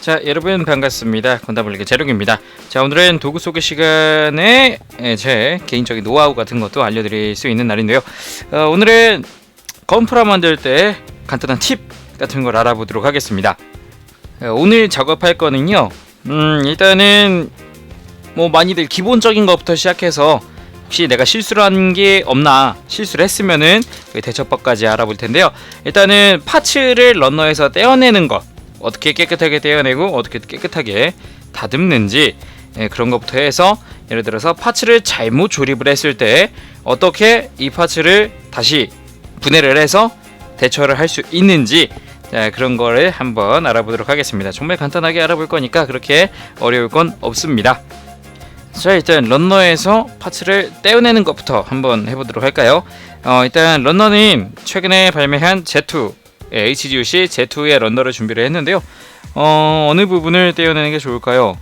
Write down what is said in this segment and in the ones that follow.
자 여러분 반갑습니다. 건담블리그 재룡입니다. 자 오늘은 도구 소개 시간에 예, 제 개인적인 노하우 같은 것도 알려드릴 수 있는 날인데요. 어, 오늘은 건프라 만들 때 간단한 팁 같은 걸 알아보도록 하겠습니다. 어, 오늘 작업할 거는요 음 일단은 뭐 많이들 기본적인 것부터 시작해서 혹시 내가 실수를 한 게 없나 실수를 했으면은 그 대처법까지 알아볼 텐데요. 일단은 파츠를 런너에서 떼어내는 것 어떻게 깨끗하게 떼어내고 어떻게 깨끗하게 다듬는지 예, 그런 것부터 해서 예를 들어서 파츠를 잘못 조립을 했을 때 어떻게 이 파츠를 다시 분해를 해서 대처를 할 수 있는지 자, 그런 거를 한번 알아보도록 하겠습니다. 정말 간단하게 알아볼 거니까 그렇게 어려울 건 없습니다. 자 일단 런너에서 파츠를 떼어내는 것부터 한번 해보도록 할까요? 어, 일단 런너는 최근에 발매한 Z2 예, HGUC Z2의 런너를 준비를 했는데요. 어, 어느 부분을 떼어내는 게 좋을까요?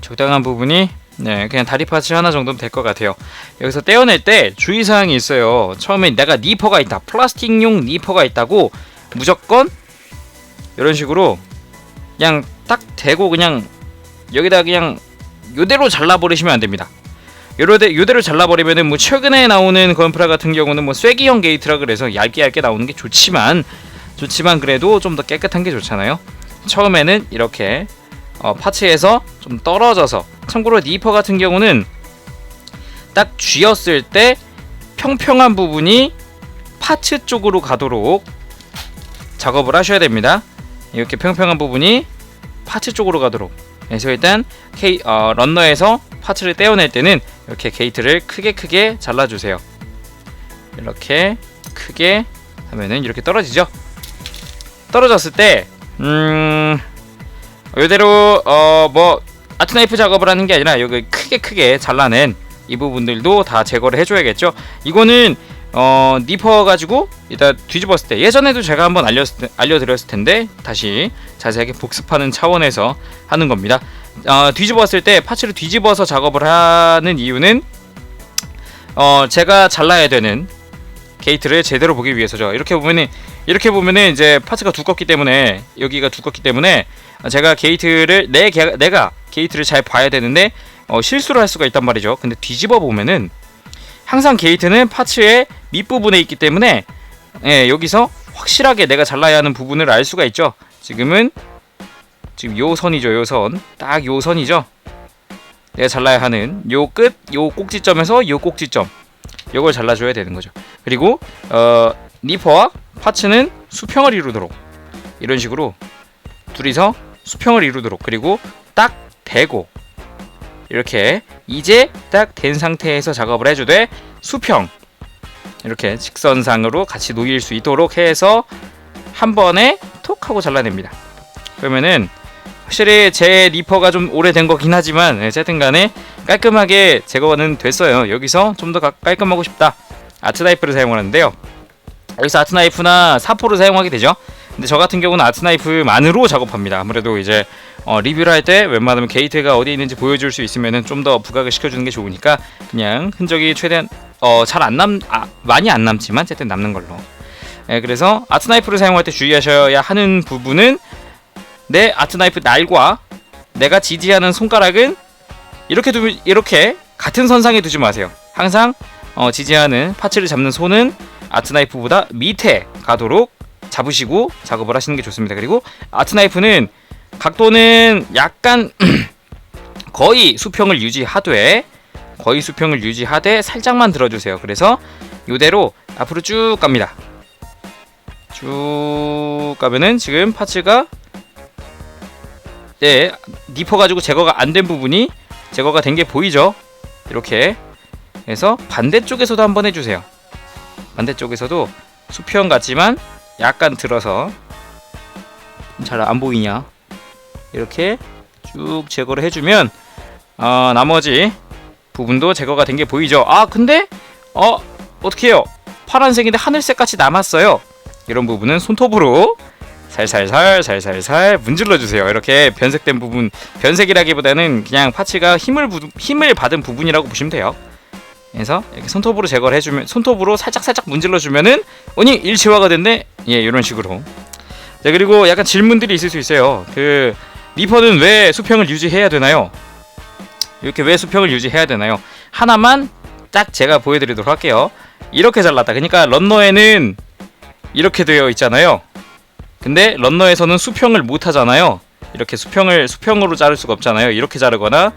적당한 부분이 네, 그냥 다리 파츠 하나 정도면 될 것 같아요. 여기서 떼어낼 때 주의사항이 있어요. 처음에 내가 니퍼가 있다, 플라스틱용 니퍼가 있다고 무조건 이런 식으로 그냥 딱 대고 그냥 여기다 그냥 요대로 잘라버리시면 안 됩니다. 요대, 요대로 잘라버리면은 뭐 최근에 나오는 건프라 같은 경우는 뭐 쐐기형 게이트라 그래서 얇게 얇게 나오는 게 좋지만 좋지만 그래도 좀 더 깨끗한 게 좋잖아요. 처음에는 이렇게 어, 파츠에서 좀 떨어져서 참고로 니퍼 같은 경우는 딱 쥐었을 때 평평한 부분이 파츠 쪽으로 가도록 작업을 하셔야 됩니다. 이렇게 평평한 부분이 파츠 쪽으로 가도록 그래서 일단 K, 어, 런너에서 파츠를 떼어낼 때는 이렇게 게이트를 크게 크게 잘라주세요. 이렇게 크게 하면은 이렇게 떨어지죠. 떨어졌을 때, 음, 이대로 어 뭐 아트 나이프 작업을 하는 게 아니라 여기 크게 크게 잘라낸 이 부분들도 다 제거를 해줘야겠죠. 이거는 어 니퍼 가지고 일단 뒤집었을 때 예전에도 제가 한번 알렸 알려드렸을 텐데 다시 자세하게 복습하는 차원에서 하는 겁니다. 어, 뒤집었을 때 파츠를 뒤집어서 작업을 하는 이유는 어 제가 잘라야 되는 게이트를 제대로 보기 위해서죠. 이렇게 보면은 이렇게 보면은 이제 파츠가 두껍기 때문에 여기가 두껍기 때문에 제가 게이트를 내 게, 내가 게이트를 잘 봐야 되는데 어, 실수를 할 수가 있단 말이죠. 근데 뒤집어 보면은 항상 게이트는 파츠의 밑부분에 있기 때문에 예, 여기서 확실하게 내가 잘라야 하는 부분을 알 수가 있죠. 지금은 지금 요 선이죠, 요 선. 딱 요 선이죠. 내가 잘라야 하는 요 끝, 요 꼭지점에서 요 꼭지점. 요걸 잘라줘야 되는 거죠. 그리고 어, 니퍼와 파츠는 수평을 이루도록 이런 식으로 둘이서 수평을 이루도록 그리고 딱 대고 이렇게 이제 딱 된 상태에서 작업을 해주되 수평 이렇게 직선상으로 같이 놓일 수 있도록 해서 한 번에 톡 하고 잘라냅니다. 그러면은 확실히 제 리퍼가 좀 오래된 거긴 하지만 어쨌든 간에 깔끔하게 제거는 됐어요. 여기서 좀 더 깔끔하고 싶다. 아트나이프를 사용하는데요. 여기서 아트나이프나 사포를 사용하게 되죠. 근데 저 같은 경우는 아트나이프만으로 작업합니다. 아무래도 이제 어, 리뷰를 할 때 웬만하면 게이트가 어디 있는지 보여줄 수 있으면은 좀더 부각을 시켜주는 게 좋으니까 그냥 흔적이 최대한 어, 잘 안 남, 아, 많이 안 남지만 어쨌든 남는 걸로. 예, 그래서 아트나이프를 사용할 때 주의하셔야 하는 부분은 내 아트나이프 날과 내가 지지하는 손가락은 이렇게 두 이렇게 같은 선상에 두지 마세요. 항상 어, 지지하는 파츠를 잡는 손은 아트나이프보다 밑에 가도록 잡으시고 작업을 하시는 게 좋습니다. 그리고 아트나이프는 각도는 약간 거의 수평을 유지하되 거의 수평을 유지하되 살짝만 들어주세요. 그래서 이대로 앞으로 쭉 갑니다. 쭉 가면은 지금 파츠가 네 니퍼 가지고 제거가 안 된 부분이 제거가 된 게 보이죠? 이렇게 해서 반대쪽에서도 한번 해주세요. 반대쪽에서도 수평 같지만 약간 들어서 잘 안 보이냐? 이렇게 쭉 제거를 해주면 어, 나머지 부분도 제거가 된 게 보이죠. 아 근데 어 어떻게 해요? 파란색인데 하늘색 같이 남았어요. 이런 부분은 손톱으로 살살살 살살살 문질러 주세요. 이렇게 변색된 부분 변색이라기보다는 그냥 파츠가 힘을 부, 힘을 받은 부분이라고 보시면 돼요. 그래서 이렇게 손톱으로 제거를 해주면 손톱으로 살짝 살짝 문질러 주면은 아니 일체화가 됐네. 예 이런 식으로 자 그리고 약간 질문들이 있을 수 있어요. 그 리퍼는 왜 수평을 유지해야 되나요? 이렇게 왜 수평을 유지해야 되나요? 하나만 딱 제가 보여드리도록 할게요. 이렇게 잘랐다. 그러니까 런너에는 이렇게 되어 있잖아요. 근데 런너에서는 수평을 못 하잖아요. 이렇게 수평을 수평으로 자를 수가 없잖아요. 이렇게 자르거나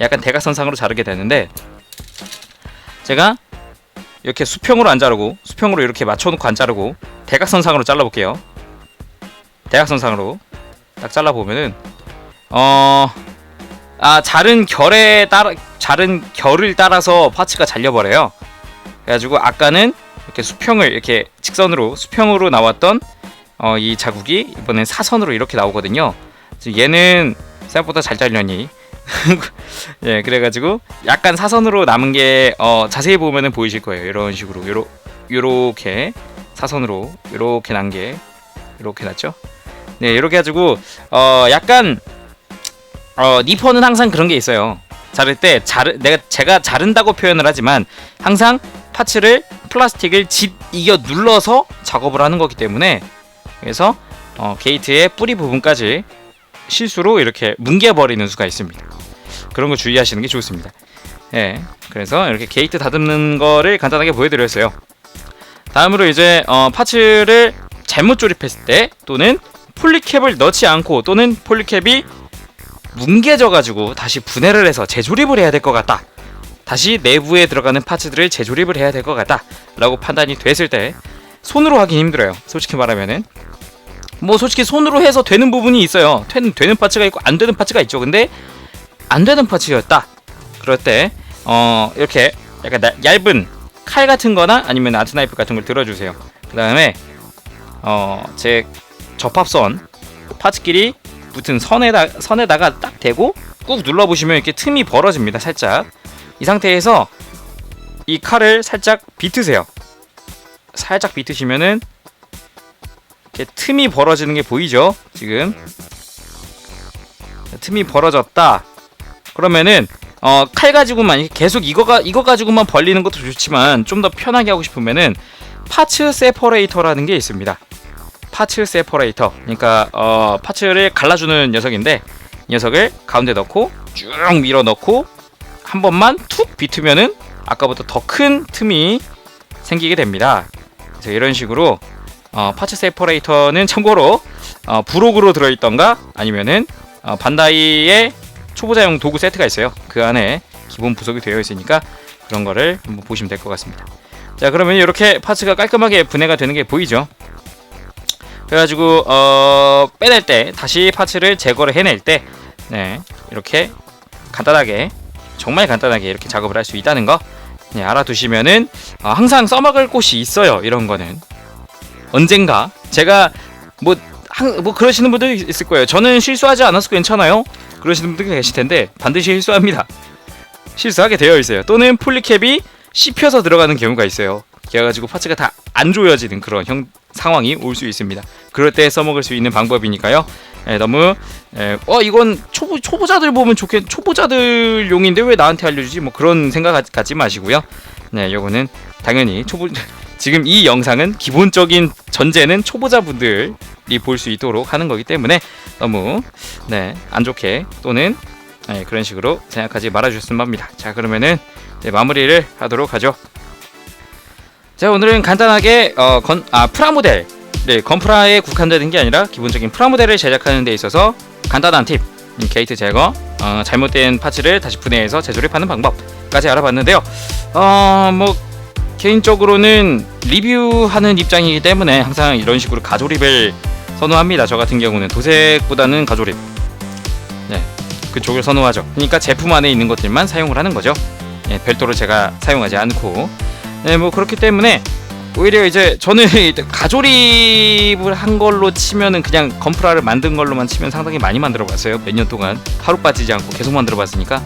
약간 대각선상으로 자르게 되는데 제가 이렇게 수평으로 안 자르고 수평으로 이렇게 맞춰놓고 안 자르고 대각선상으로 잘라볼게요. 대각선상으로 딱 잘라보면은 어... 아 자른 결에 따라 자른 결을 따라서 파츠가 잘려버려요. 그래가지고 아까는 이렇게 수평을 이렇게 직선으로 수평으로 나왔던 어, 이 자국이 이번엔 사선으로 이렇게 나오거든요. 얘는 생각보다 잘 잘렸니? 예, 그래가지고 약간 사선으로 남은 게 어, 자세히 보면은 보이실 거예요. 이런 식으로 요러 요렇게 사선으로 요렇게 난게 이렇게 났죠. 네, 이렇게 가지고 어 약간 어 니퍼는 항상 그런 게 있어요. 자를 때 자르 내가 제가 자른다고 표현을 하지만 항상 파츠를 플라스틱을 짓 이겨 눌러서 작업을 하는 거기 때문에 그래서 어, 게이트의 뿌리 부분까지 실수로 이렇게 뭉개버리는 수가 있습니다. 그런 거 주의하시는 게 좋습니다. 예, 그래서 이렇게 게이트 다듬는 거를 간단하게 보여드렸어요. 다음으로 이제 어, 파츠를 잘못 조립했을 때 또는 폴리캡을 넣지 않고 또는 폴리캡이 뭉개져 가지고 다시 분해를 해서 재조립을 해야 될 것 같다. 다시 내부에 들어가는 파츠들을 재조립을 해야 될 것 같다. 라고 판단이 됐을 때 손으로 하긴 힘들어요. 솔직히 말하면은 뭐 솔직히 손으로 해서 되는 부분이 있어요. 되는, 되는 파츠가 있고 안 되는 파츠가 있죠. 근데 안 되는 파츠였다. 그럴 때 어, 이렇게 약간 나- 얇은 칼 같은 거나 아니면 아트 나이프 같은 걸 들어주세요. 그 다음에 어, 제 접합선 파츠끼리 붙은 선에다, 선에다가 딱 대고 꾹 눌러보시면 이렇게 틈이 벌어집니다. 살짝. 이 상태에서 이 칼을 살짝 비트세요. 살짝 비트시면은 이렇게 틈이 벌어지는 게 보이죠? 지금 틈이 벌어졌다. 그러면은 어, 칼 가지고만 계속 이거가 이거 가지고만 벌리는 것도 좋지만 좀 더 편하게 하고 싶으면은 파츠 세퍼레이터라는 게 있습니다. 파츠 세퍼레이터. 그러니까 어, 파츠를 갈라주는 녀석인데 이 녀석을 가운데 넣고 쭉 밀어 넣고 한 번만 툭 비트면은 아까부터 더큰 틈이 생기게 됩니다. 그래서 이런 식으로 어, 파츠 세퍼레이터는 참고로 어, 부록으로 들어있던가 아니면은 어, 반다이의 초보자용 도구 세트가 있어요. 그 안에 기본 부속이 되어 있으니까 그런 거를 한번 보시면 될 것 같습니다. 자 그러면 이렇게 파츠가 깔끔하게 분해가 되는 게 보이죠? 그래가지고 어, 빼낼 때 다시 파츠를 제거를 해낼 때 네, 이렇게 간단하게 정말 간단하게 이렇게 작업을 할 수 있다는 거 네, 알아두시면은 어, 항상 써먹을 곳이 있어요. 이런 거는 언젠가 제가 뭐, 항, 뭐 그러시는 분들 있을 거예요. 저는 실수하지 않아서 괜찮아요. 그러시는 분들 계실 텐데 반드시 실수합니다. 실수하게 되어 있어요. 또는 폴리캡이 씹혀서 들어가는 경우가 있어요. 그래가지고 파츠가 다 안 조여지는 그런 형 상황이 올 수 있습니다. 그럴 때 써먹을 수 있는 방법이니까요. 예, 너무 예, 어 이건 초보 초보자들 보면 좋겠 초보자들 용인데 왜 나한테 알려주지 뭐 그런 생각 갖- 갖지 마시고요. 네, 요거는 당연히 초보 지금 이 영상은 기본적인 전제는 초보자분들이 볼 수 있도록 하는 거기 때문에 너무 네, 안 좋게 또는 네, 그런 식으로 생각하지 말아주셨으면 합니다. 자 그러면은 마무리를 하도록 하죠. 자 오늘은 간단하게 어, 건, 아, 프라모델 네, 건프라에 국한되는 게 아니라 기본적인 프라모델을 제작하는 데 있어서 간단한 팁 음, 게이트 제거 어, 잘못된 파츠를 다시 분해해서 재조립하는 방법까지 알아봤는데요. 어, 뭐 개인적으로는 리뷰하는 입장이기 때문에 항상 이런 식으로 가조립을 선호합니다. 저 같은 경우는 도색보다는 가조립. 네, 그쪽을 선호하죠. 그러니까 제품 안에 있는 것들만 사용을 하는 거죠. 예, 별도로 제가 사용하지 않고 네, 뭐 그렇기 때문에 오히려 이제 저는 가조립을 한 걸로 치면은 그냥 건프라를 만든 걸로만 치면 상당히 많이 만들어 봤어요. 몇 년 동안 하루 빠지지 않고 계속 만들어 봤으니까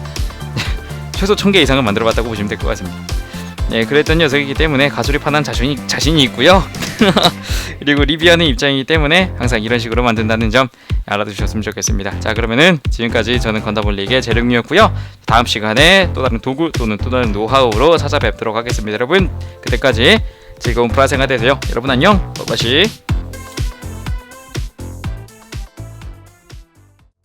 최소 1000개 이상은 만들어 봤다고 보시면 될 것 같습니다. 네, 그랬던 녀석이기 때문에 가조립하는 자신이 자신이 있고요. 그리고 리뷰하는 입장이기 때문에 항상 이런 식으로 만든다는 점 알아두셨으면 좋겠습니다. 자, 그러면은 지금까지 저는 건다볼릭의 재령미였고요. 다음 시간에 또 다른 도구 또는 또 다른 노하우로 찾아뵙도록 하겠습니다. 여러분, 그때까지 즐거운 프라 생활 되세요. 여러분 안녕. 빠빠시.